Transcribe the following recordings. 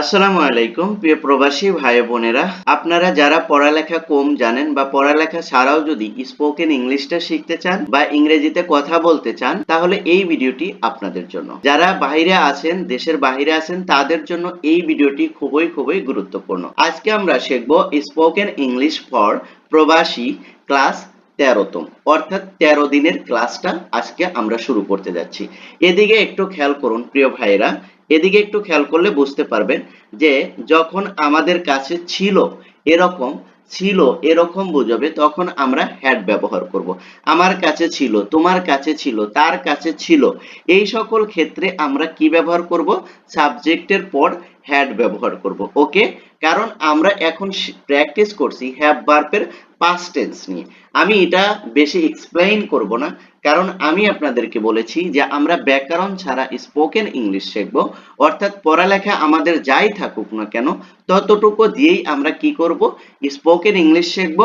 আসসালামু আলাইকুম, প্রিয় প্রবাসী ভাই বোনেরা। আপনারা যারা পড়ালেখা কম জানেন বা পড়ালেখা ছাড়াও যদি স্পোকেন ইংলিশটা শিখতে চান বা ইংরেজিতে কথা বলতে চান, তাহলে এই ভিডিওটি আপনাদের জন্য। যারা বাইরে আছেন, দেশের বাইরে আছেন, তাদের জন্য এই ভিডিওটি খুবই খুবই গুরুত্বপূর্ণ। আজকে আমরা শিখব স্পোকেন ইংলিশ ফর প্রবাসী ক্লাস তেরোতম। অর্থাৎ তেরো দিনের ক্লাসটা আজকে আমরা শুরু করতে যাচ্ছি। এদিকে একটু খেয়াল করুন, প্রিয় ভাইরা এদিকে একটু খেয়াল করলে বুঝতে পারবেন যে, যখন আমাদের কাছে ছিল এরকম ছিল এরকম বোঝাবে তখন আমরা হ্যাড ব্যবহার করব। আমার কাছে ছিল, তোমার কাছে ছিল, তার কাছে ছিল। এই সকল ক্ষেত্রে আমরা কি ব্যবহার করব? সাবজেক্টের পর হ্যাড ব্যবহার করব। ওকে? কারণ আমরা এখন প্র্যাকটিস করছি হ্যাভ ভার্বের পাস্ট টেন্স নিয়ে। আমি এটা বেশি এক্সপ্লেইন করব না, কারণ আমি আপনাদেরকে বলেছি যে আমরা ব্যাকরণ ছাড়া স্পোকেন ইংলিশ শিখব। অর্থাৎ পড়ালেখা আমাদের যাই থাকুক না কেন, ততটুকু দিয়েই আমরা কি করব? স্পোকেন ইংলিশ শিখব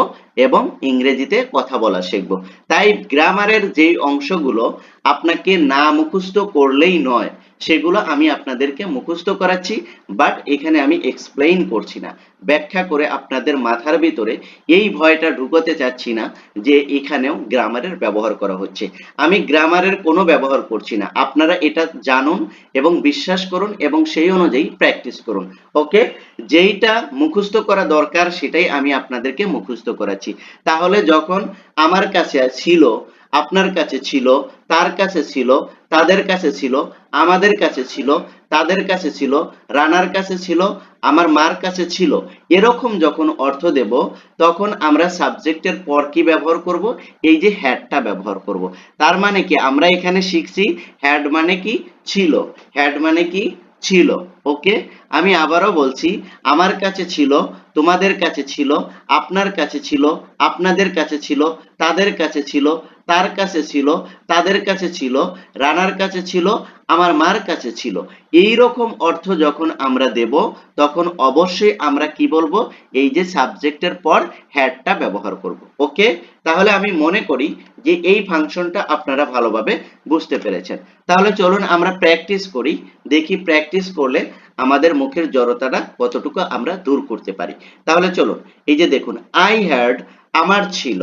এবং ইংরেজিতে কথা বলা শিখব। তাই গ্রামারের যেই অংশগুলো আপনাকে না মুখস্থ করলেই নয় সেগুলো আমি আপনাদেরকে মুখস্থ করাচ্ছি বাট এখানে আমি এক্সপ্লেইন করছি না। ব্যাখ্যা করে আপনাদের মাথার ভিতরে এই ভয়টা ঢুকোতে চাচ্ছি না যে এখানেও গ্রামারের ব্যবহার করা হচ্ছে। আমি গ্রামারের কোনো ব্যবহার করছি না। আপনারা এটা জানুন এবং বিশ্বাস করুন এবং সেই অনুযায়ী প্র্যাকটিস করুন। ওকে যেইটা মুখস্থ করা দরকার সেটাই আমি আপনাদেরকে মুখস্থ করাচ্ছি। তাহলে যখন আমার কাছে ছিল, আপনার কাছে ছিল, তার কাছে ছিল, তাদের কাছে ছিল আমাদের কাছে ছিল, তাদের কাছে ছিল, রানার কাছে ছিল, আমার মার কাছে ছিল। এরকম যখন অর্থ দেব, তখন আমরা সাবজেক্টের পর কি ব্যবহার করব? এই যে হ্যাডটা ব্যবহার করব। তার মানে কি? আমরা এখানে শিখছি হ্যাড মানে কি? ছিল। হ্যাড মানে কি? ছিল। ওকে? আমি আবারও বলছি, আমার কাছে ছিল, তোমাদের কাছে ছিল, আপনার কাছে ছিল, আপনাদের কাছে ছিল, তাদের কাছে ছিল তার কাছে ছিল, তাদের কাছে ছিল, রানার কাছে ছিল, আমার মার কাছে ছিল। এই রকম অর্থ যখন আমরা দেব, তখন অবশ্যই আমরা কি বলব? এই যে সাবজেক্টের পর হ্যাডটা ব্যবহার করব। ওকে? তাহলে আমি মনে করি যে এই ফাংশনটা আপনারা ভালোভাবে বুঝতে পেরেছেন। তাহলে চলুন আমরা প্র্যাকটিস করি। দেখি প্র্যাকটিস করলে আমাদের মুখের জড়তাটা কতটুকু আমরা দূর করতে পারি। তাহলে চলুন, এই যে দেখুন আই হ্যাড আমার ছিল।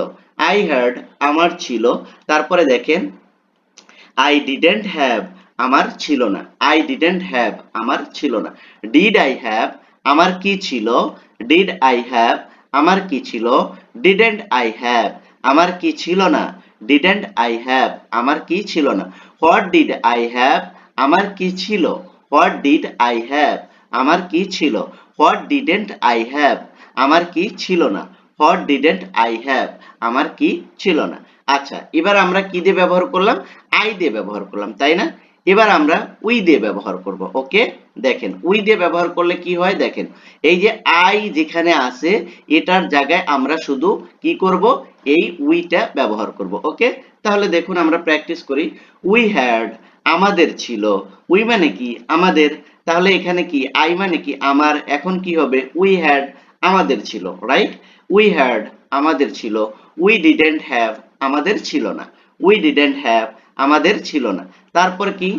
আই হ্যাড আমার ছিল। তারপরে দেখেন আই ডিডেন্ট হ্যাভ আমার ছিল না। আই ডিডেন্ট হ্যাভ আমার ছিল না। ডিড আই হ্যাভ আমার কি ছিল? ডিড আই হ্যাভ আমার কি ছিল? ডিডেন্ট আই হ্যাভ আমার কি ছিল না? ডিডেন্ট আই হ্যাভ আমার কি ছিল না? হোয়াট ডিড আই হ্যাভ আমার কি ছিল? হোয়াট ডিড আই হ্যাভ আমার কি ছিল? হোয়াট ডিডেন্ট আই হ্যাভ আমার কি ছিল না? হোয়াট ডিডেন্ট আই হ্যাভ আমার কি ছিল না। আচ্ছা এবার আমরা কি দিয়ে ব্যবহার করলাম? আই দিয়ে ব্যবহার করলাম, তাই না? এবার আমরা উই দিয়ে ব্যবহার করব ওকে দেখেন উই দিয়ে ব্যবহার করলে কি হয়? দেখেন, এই যে আই যেখানে আছে, এটার জায়গায় আমরা শুধু কি করব? এই উইটা ব্যবহার করব ওকে তাহলে দেখুন, আমরা প্র্যাকটিস করি। উই হ্যাড আমাদের ছিল। উই মানে কি? আমাদের। তাহলে এখানে কি? আই মানে কি? আমার। এখন কি হবে? উই হ্যাড আমাদের ছিল রাইট উই হ্যাড আমাদের ছিল। উই ডিডেন্ট হ্যাভ আমাদের ছিল না। উই ডিডেন্ট হ্যাভ আমাদের ছিল না। তারপর কি?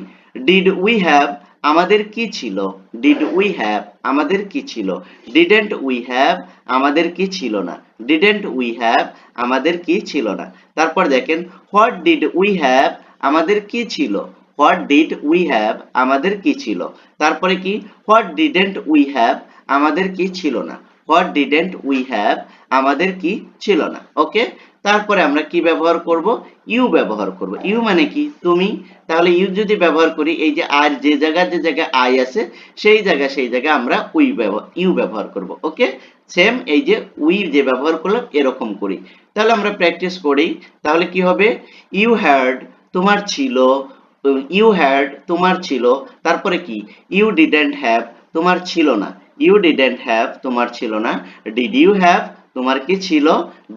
ডিড উই হ্যাভ আমাদের কি ছিল? ডিড উই হ্যাভ আমাদের কি ছিল? ডিডেন্ট উই হ্যাভ আমাদের কি ছিল না? ডিডেন্ট উই হ্যাভ আমাদের কি ছিল না? তারপর দেখেন হোয়াট ডিড উই হ্যাভ আমাদের কি ছিল? হোয়াট ডিড উই হ্যাভ আমাদের কি ছিল? তারপরে কি? হোয়াট ডিডেন্ট উই হ্যাভ আমাদের কি ছিল না? হোয়াট ডিডেন্ট উই হ্যাভ আমাদের কি ছিল না ওকে তারপরে আমরা কি ব্যবহার করব? ইউ ব্যবহার করব। ইউ মানে কি? তুমি। তাহলে ইউ যদি ব্যবহার করি, এই যে আর, যে জায়গায় যে জায়গায় আই আছে, সেই জায়গা সেই জায়গায় আমরা উই ব্যবহার ইউ ব্যবহার করব ওকে সেম এই যে উই যে ব্যবহার করলাম, এরকম করি। তাহলে আমরা প্র্যাকটিস করি। তাহলে কি হবে? ইউ হ্যাড তোমার ছিল ইউ হ্যাড তোমার ছিল, তারপরে কি? ইউ ডিডেন্ট হ্যাভ তোমার ছিল না। ইউ ডিডেন্ট হ্যাভ তোমার ছিল না। ডিড ইউ হ্যাভ তোমার কি ছিল?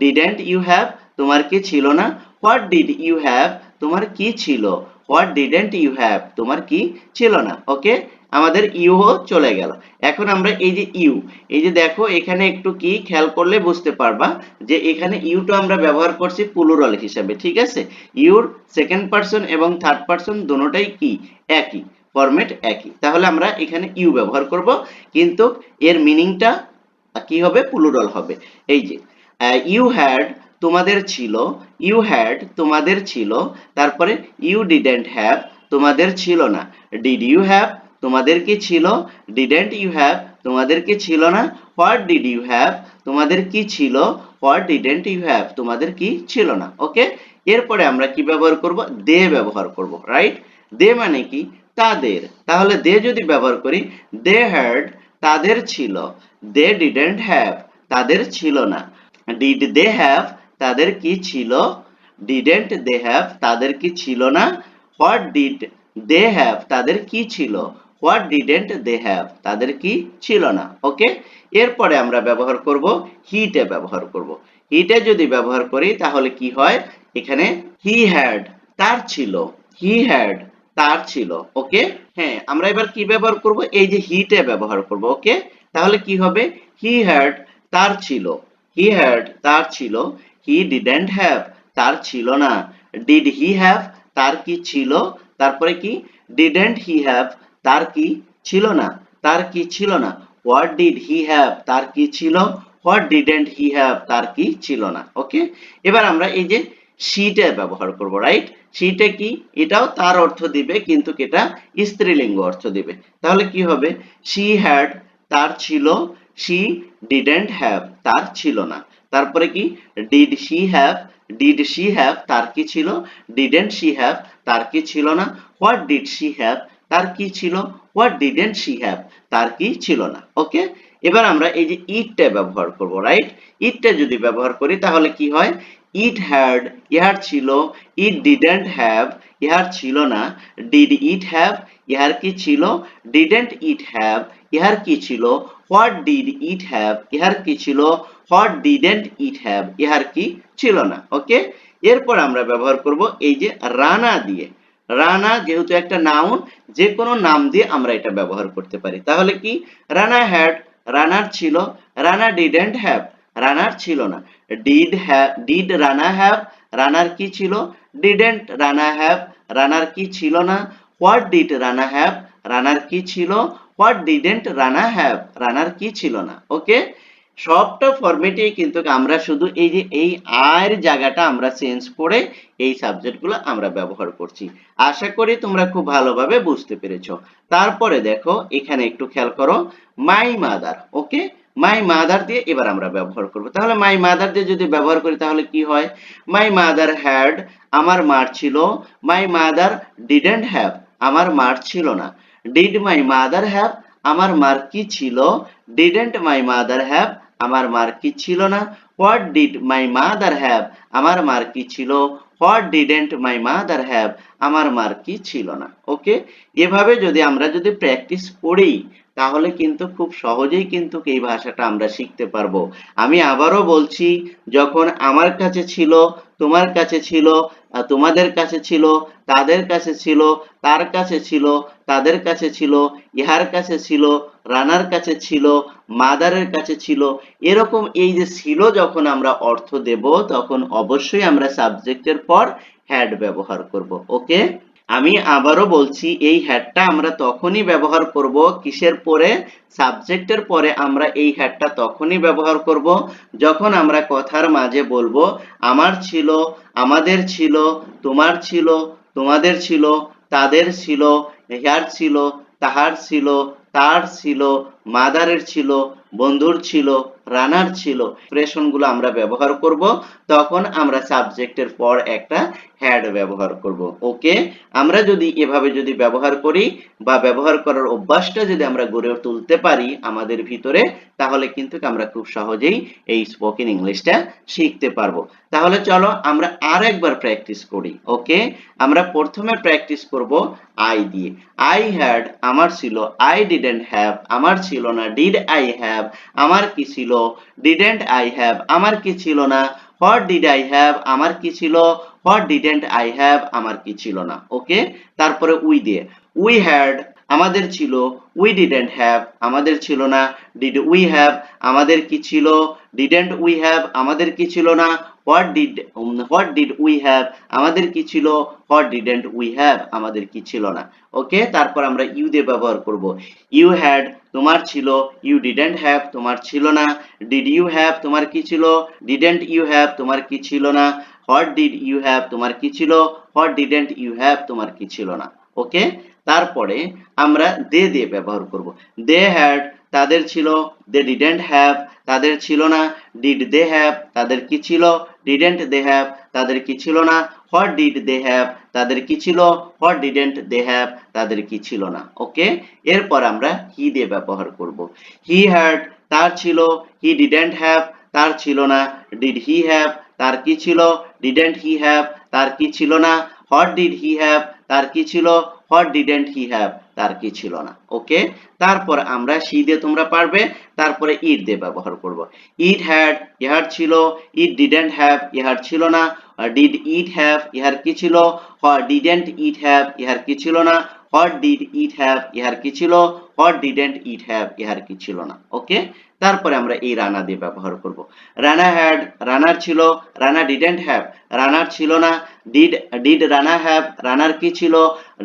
ডিডেন্ট ইউ হ্যাভ তোমার কি ছিল না? হোয়াট ডিড ইউ হ্যাভ তোমার কি ছিল? হোয়াট ডিডেন্ট ইউ হ্যাভ তোমার কি ছিল না? ওকে আমাদের ইউ চলে গেল। এখন আমরা এই যে ইউ এই যে দেখো, এখানে একটু কি খেয়াল করলে বুঝতে পারবা যে এখানে ইউটা আমরা ব্যবহার করছি প্লুরাল হিসাবে, ঠিক আছে? ইউর সেকেন্ড পারসন এবং থার্ড পারসন দুটোটাই কি? একই। ফরম্যাট একই। তাহলে আমরা এখানে ইউ ব্যবহার করব, কিন্তু এর মিনিংটা কি হবে? প্লুরাল হবে। এই যে ইউ হ্যাড তোমাদের ছিল ইউ হ্যাড তোমাদের ছিল, তারপরে ইউ ডিডেন্ট হ্যাভ তোমাদের ছিল না। ডিড ইউ হ্যাভ তোমাদের কি ছিল? ডিডেন্ট ইউ হ্যাভ তোমাদের কি ছিল না? হোয়াট ডিড ইউ হ্যাভ তোমাদের কি ছিল? হোয়াট ডিডেন্ট ইউ হ্যাভ তোমাদের কি ছিল না? ওকে এরপরে আমরা কি ব্যবহার করব? দে ব্যবহার করব রাইট দে মানে কি? তাদের, তাহলে দে যদি ব্যবহার করি দে হ্যাড তাদের ছিল দে ডিডেন্ট হ্যাভ তাদের ছিল না। ডিড দে হ্যাভ তাদের কি ছিল? ডিডেন্ট দে হ্যাভ তাদের কি ছিল না? হোয়াট ডিড দে হ্যাভ তাদের কি ছিল? হোয়াট ডিডেন্ট দে হ্যাভ তাদের কি ছিল না? ওকে এরপরে আমরা ব্যবহার করব হিটে ব্যবহার করব। হিটে যদি ব্যবহার করি, তাহলে কি হয়? এখানে হি হ্যাড তার ছিল। হি হ্যাড তার ছিল ওকে হ্যাঁ আমরা এবার কি ব্যবহার করব? এই যে হিটে ব্যবহার করব ওকে তাহলে কি হবে? হি হ্যাড তার ছিল। হি হ্যাড তার ছিল। হি ডিডেন্ট হ্যাভ তার ছিল না। ডিড হি হ্যাভ তার কি ছিল? তারপরে কি? ডিডেন্ট হি হ্যাভ তার কি ছিল না? তার কি ছিল না? হোয়াট ডিড হি হ্যাভ তার কি ছিল? হোয়াট ডিডেন্ট হি হ্যাভ তার কি ছিল না? ওকে এবার আমরা এই যে শিটে ব্যবহার করব রাইট শিটে কি? এটাও তার অর্থ দিবে, কিন্তু এটা স্ত্রীলিঙ্গ অর্থ দিবে। তাহলে কি হবে? শি হ্যাড তার ছিল শি ডিডেন্ট হ্যাভ তার ছিল না। তারপরে কি? Did she have did she have তার কি ছিল? ডিডেন্ট শি হ্যাভ তার কি ছিল না? হোয়াট ডিড শি হ্যাভ তার কি ছিল? হোয়াট ডিডেন্ট শি হ্যাভ তার কি ছিল না? ওকে এবার আমরা এই যে ইটটা ব্যবহার করব রাইট ইটটা যদি ব্যবহার করি, তাহলে কি হয়? ইট হ্যাড ইহার ছিল ইট ডিডেন্ট হ্যাভ ইহার ছিল না ডিড ইট হ্যাভ ইহার কি ছিল ডিডেন্ট ইট হ্যাভ ইহার কি ছিল হোয়াট ডিড ইট হ্যাভ ইহার কি ছিল হোয়াট ডিডেন্ট ইট হ্যাভ ইহার কি ছিল না ওকে এরপর আমরা ব্যবহার করব এই যে রানা দিয়ে। রানা যেহেতু একটা নাউন যে কোনো নাম দিয়ে আমরা এটা ব্যবহার করতে পারি। তাহলে কি? রানা হ্যাড রানার ছিল, রানা ডিডেন্ট হ্যাভ রানার ছিল না। Did have did Rana have রানার কি ছিল? ডিডেন্ট রানা হ্যাভ রানার কি ছিল না? হোয়াট ডিড রানা হ্যাভ রানার কি ছিল? হোয়াট ডিডেন্ট রানা হ্যাভ রানার কি ছিল না? ওকে সবটা ফরম্যাটে কিন্তু আমরা শুধু এই যে, এই আয়ের জায়গাটা আমরা চেঞ্জ করে এই সাবজেক্টগুলো আমরা ব্যবহার করছি। আশা করি তোমরা খুব ভালোভাবে বুঝতে পেরেছ। তারপরে দেখো, এখানে একটু খেয়াল করো। My mother okay my mother দিয়ে এবার আমরা ব্যবহার করব। তাহলে মাই মাদার দিয়ে যদি ব্যবহার করি, তাহলে কি হয়? মাই মাদার হ্যাড আমার মার ছিল। মাই মাদার ডিডেন্ট হ্যাভ আমার মার ছিল না। ডিড মাই মাদার হ্যাভ আমার মার কি ছিল? ডিডেন্ট মাই মাদার হ্যাভ আমার মার কি ছিল না? What did my mother have আমার মার কি ছিল? What didn't my mother have আমার মার কি ছিল না? ওকে এভাবে যদি আমরা যদি প্র্যাকটিস করি তাহলে কিন্তু খুব সহজেই কিন্তু এই ভাষাটা আমরা শিখতে পারব। আমি আবারও বলছি, যখন আমার কাছে ছিল, তোমার কাছে ছিল তোমাদের কাছে ছিল, তাদের কাছে ছিল, তার কাছে ছিল, তাদের কাছে ছিল, ইহার কাছে ছিল, রানার কাছে ছিল, মাদারের কাছে ছিল, এরকম এই যে ছিল যখন আমরা অর্থ দেব, তখন অবশ্যই আমরা সাবজেক্টের পর হ্যাড ব্যবহার করব। ওকে আমি আবারও বলছি, এই হ্যাডটা আমরা তখনই ব্যবহার করব কিসের পরে? সাবজেক্টের পরে আমরা এই হ্যাডটা তখনই ব্যবহার করব যখন আমরা কথার মাঝে বলব, আমার ছিল, আমাদের ছিল, তোমার ছিল, তোমাদের ছিল, তাদের ছিল, হেয়ার ছিল, তাহার ছিল, তার ছিল, মাদারের ছিল, বন্ধুর ছিল রানার ছিলগুলো আমরা ব্যবহার করব, তখন আমরা সাবজেক্টের পর একটা হ্যাড ব্যবহার করব। ওকে আমরা যদি এভাবে যদি ব্যবহার করি বা ব্যবহার করার অভ্যাসটা যদি আমরা গড়ে তুলতে পারি আমাদের ভিতরে, তাহলে কিন্তু আমরা খুব সহজেই এই স্পোকেন ইংলিশটা শিখতে পারব। তাহলে চলো আমরা আর একবার প্র্যাকটিস করি ওকে আমরা প্রথমে প্র্যাকটিস করব আই দিয়ে। আই হ্যাড আমার ছিল আই ডিডেন্ট হ্যাভ আমার ছিল না ডিড আই হ্যাভ আমার কি ছিল ডিডেন্ট আই হ্যাভ আমার কি ছিল না? হোয়াট ডিড আই হ্যাভ আমার কি ছিল? হোয়াট ডিডেন্ট আই হ্যাভ আমার কি ছিল না? ওকে তারপরে উই দিয়ে। উই হ্যাড আমাদের ছিল। উই ডিডেন্ট হ্যাভ আমাদের ছিল না। ডিড উই হ্যাভ আমাদের কি ছিল? ডিডেন্ট উই হ্যাভ আমাদের কি ছিল না? What did what did we have আমাদের কি ছিল? হোয়াট ডিডেন্ট উই হ্যাভ আমাদের কি ছিল না? ওকে তারপর আমরা ইউ দিয়ে ব্যবহার করব। ইউ হ্যাড তোমার ছিল। ইউ ডিডেন্ট হ্যাভ তোমার ছিল না। ডিড ইউ হ্যাভ তোমার কি ছিল? ডিডেন্ট ইউ হ্যাভ তোমার কি ছিল না? হোয়াট ডিড ইউ হ্যাভ তোমার কি ছিল? হোয়াট ডিডেন্ট ইউ হ্যাভ তোমার কি ছিল না? ওকে তারপরে আমরা দে দিয়ে ব্যবহার করব। দে হ্যাড তাদের ছিল দে ডিডেন্ট হ্যাভ তাদের ছিল না। ডিড দে হ্যাভ তাদের কি ছিল? ডিডেন্ট দে হ্যাভ তাদের কি ছিল না? হোয়াট ডিড দে হ্যাভ তাদের কি ছিল? হোয়াট ডিডেন্ট দে হ্যাভ তাদের কি ছিল না? ওকে এরপর আমরা হি দিয়ে ব্যবহার করব। হি হ্যাড তার ছিল। হি ডিডেন্ট হ্যাভ তার ছিল না। ডিড হি হ্যাভ তার কি ছিল? ডিডেন্ট হি হ্যাভ তার কি ছিল না? হোয়াট ডিড হি হ্যাভ তার কি ছিল? হোয়াট ডিডেন্ট হি হ্যাভ তার কি ছিল না ওকে তারপর আমরা সি দিয়ে তোমরা পারবে, তারপরে ইট দিয়ে ব্যবহার করব। ইট হ্যাড ইহার ছিল, ইট ডিডেন্ট হ্যাভ ইহার ছিল না। ডিড ইট হ্যাভ ইহার কি ছিল? ডিডেন্ট ইট হ্যাভ ইহার কি ছিল না? হোয়াট ডিড ইট হ্যাভ ইহার কি ছিল? হোয়াট ডিডেন্ট ইট হ্যাভ ইহার কি ছিল না ওকে তারপরে আমরা এই রানা দিয়ে ব্যবহার করব। রানা হ্যাড রানার ছিল রানা ডিডেন্ট হ্যাভ রানার ছিল না ডিড ডিড রানা হ্যাভ রানার কি ছিল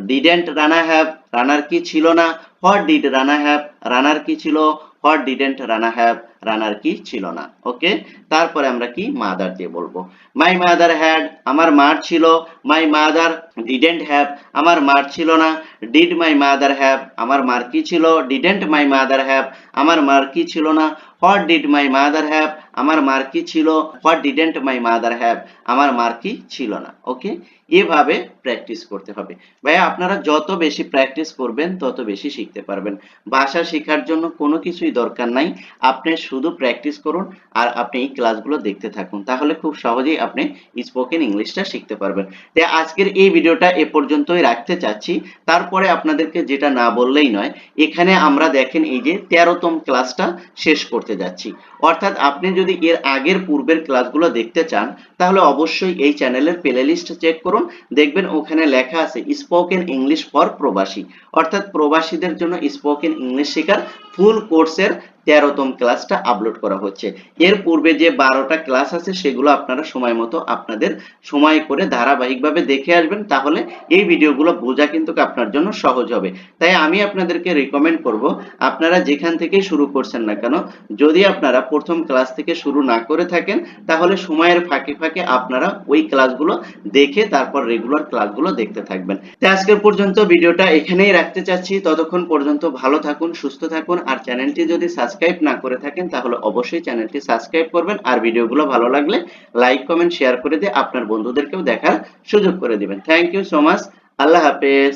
ডিডেন্ট রানা হ্যাভ রানার কি ছিল না হোয়াট ডিড রানা হ্যাভ রানার কি ছিল হোয়াট ডিডেন্ট রানা হ্যাভ রানার কি ছিল না ওকে তারপরে আমরা কি মাদার দিয়ে বলব। মাই মাদার হ্যাড আমার মার ছিল মাই মাদার ডিডেন্ট হ্যাভ আমার মার ছিল না ডিড মাই মাদার হ্যাভ আমার মার কি ছিল ডিডেন্ট মাই মাদার হ্যাভ আমার মার কি ছিল না what did my mother have আমার মার কি ছিল what didn't my mother have আমার মার কি ছিল না ওকে এভাবে প্র্যাকটিস করতে হবে। ভাইয়া, আপনারা যত বেশি প্র্যাকটিস করবেন, তত বেশি শিখতে পারবেন। ভাষা শেখার জন্য কোনো কিছুই দরকার নাই। আপনি শুধু প্র্যাকটিস করুন আর আপনি এই ক্লাসগুলো দেখতে থাকুন। তাহলে খুব সহজেই আপনি স্পোকেন ইংলিশটা শিখতে পারবেন। তাই আজকের এই ভিডিওটা এ পর্যন্তই রাখতে চাচ্ছি। তারপরে আপনাদেরকে যেটা না বললেই নয়, এখানে আমরা দেখেন এই যে তেরোতম ক্লাসটা শেষ করতে যাচ্ছি। অর্থাৎ আপনি যদি এর আগের পূর্বের ক্লাসগুলো দেখতে চান, তাহলে অবশ্যই এই চ্যানেলের প্লে লিস্ট চেক করুন। দেখবেন ওখানে লেখা আছে স্পোকেন ইংলিশ ফর প্রবাসী। অর্থাৎ প্রবাসীদের জন্য স্পোকেন ইংলিশ শেখার ফুল কোর্সের তেরোতম ক্লাসটা আপলোড করা হচ্ছে। এর পূর্বে যে বারোটা ক্লাস আছে, সেগুলো আপনারা সময় মতো আপনাদের সময় করে ধারাবাহিকভাবে দেখে আসবেন। তাহলে এই ভিডিওগুলো বোঝা কিন্তু আপনার জন্য সহজ হবে। তাই আমি আপনাদেরকে রিকমেন্ড করব, আপনারা যেখান থেকে শুরু করছেন না কেন, যদি আপনারা প্রথম ক্লাস থেকে শুরু না করে থাকেন, তাহলে সময়ের ফাঁকে ফাঁকে আপনারা ওই ক্লাসগুলো দেখে তারপর রেগুলার ক্লাসগুলো দেখতে থাকবেন। তাই আজকের পর্যন্ত ভিডিওটা এখানেই রাখতে চাচ্ছি। ততক্ষণ পর্যন্ত ভালো থাকুন, সুস্থ থাকুন, আর চ্যানেলটি যদি সাবস্ক্রাইব না করে থাকেন, তাহলে অবশ্যই চ্যানেলটি সাবস্ক্রাইব করবেন। আর ভিডিওগুলো ভালো লাগলে লাইক কমেন্ট শেয়ার করে দিয়ে আপনার বন্ধুদেরকেও দেখার সুযোগ করে দিবেন। থ্যাংক ইউ সো মাচ আল্লাহ হাফেজ।